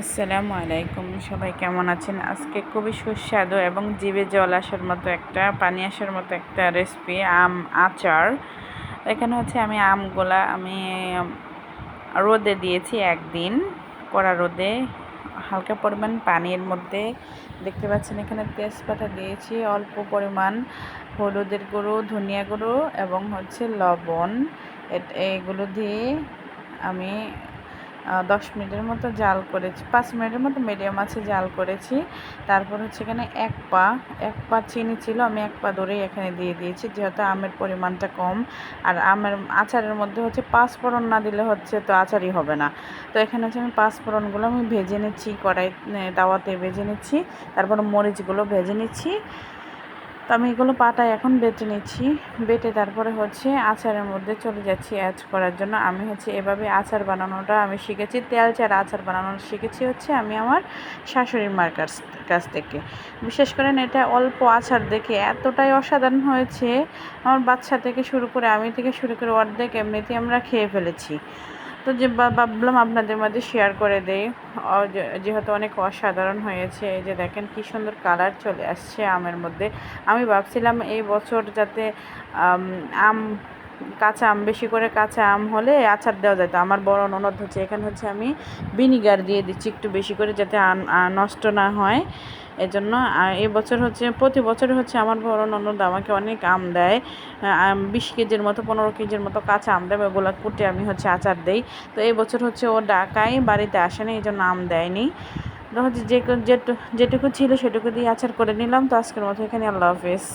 আসসালামু আলাইকুম। সবাই কেমন আছেন? আজকে খুবই সুস্বাদু এবং জিভে জল আসার মতো একটা, পানি আসার মতো একটা রেসিপি আম আচার। এখানে হচ্ছে আমি আমগুলা আমি রোদে দিয়েছি একদিন, কড়া রোদে। হালকা পরিমাণ পানির মধ্যে। দেখতে পাচ্ছেন এখানে তেজপাতা দিয়েছি, অল্প পরিমাণ হলুদের গুঁড়ো, ধনিয়া গুঁড়ো এবং হচ্ছে লবণ। এগুলো দিয়ে আমি দশ মিনিটের মতো জাল করেছি, পাঁচ মিনিটের মতো মিডিয়াম আছে জাল করেছি। তারপর হচ্ছে এখানে এক পা এক পা চিনি ছিল, আমি এক পা ধরেই এখানে দিয়ে দিয়েছি, যেহেতু আমের পরিমাণটা কম। আর আমের আচারের মধ্যে হচ্ছে পাঁচ ফোড়ন না দিলে হচ্ছে তো আচারই হবে না। তো এখানে হচ্ছে আমি পাঁচ ফোড়নগুলো আমি ভেজে নিচ্ছি কড়াই তাওয়াতে ভেজে নিচ্ছি, তারপর মরিচগুলো ভেজে নিচ্ছি। তো আমি এগুলো পাটায় এখন বেটে নিচ্ছি। বেটে তারপরে হচ্ছে আচারের মধ্যে চলে যাচ্ছি অ্যাড করার জন্য। আমি হচ্ছে এভাবে আচার বানানোটা আমি শিখেছি। তেল চার আচার বানানো শিখেছি হচ্ছে আমি আমার শাশুড়ির মার কাছ কাছ থেকে। বিশেষ করেন এটা অল্প আচার দেখে এতটাই অসাধারণ হয়েছে। আমার বাচ্চা থেকে শুরু করে আমি থেকে শুরু করে অর্ধেক এমনিতেই আমরা খেয়ে ফেলেছি। তো যে ভাবলাম আপনাদের মাঝে শেয়ার করে দেই। যেহেতু অনেক অসাধারণ হয়েছে যে দেখেন কি সুন্দর কালার চলে আসছে আমের মধ্যে। আমি ভাবছিলাম এই বছর যাতে আম কাঁচা আম, বেশি করে কাঁচা আম হলে আচার দেওয়া যেত আমার বড় ননদ হচ্ছে, এখানে হচ্ছে আমি ভিনিগার দিয়ে দিচ্ছি একটু বেশি করে যাতে নষ্ট না হয়। এজন্য এই বছর হচ্ছে, প্রতি বছর হচ্ছে আমার বড় ননদ আমাকে অনেক আম দেয়। বিশ কেজির মতো, পনেরো কেজির মতো কাঁচা আম দেয়, ওগুলো কুটে আমি হচ্ছে আচার দেই। তো এই বছর হচ্ছে ও ডাকাই বাড়িতে আসেনি এই জন্য আম দেয়নি। তো হচ্ছে যে যেটুকু ছিল সেটুকু দিয়ে আচার করে নিলাম। তো আজকের মতো এখানে, আল্লাহ হাফেজ।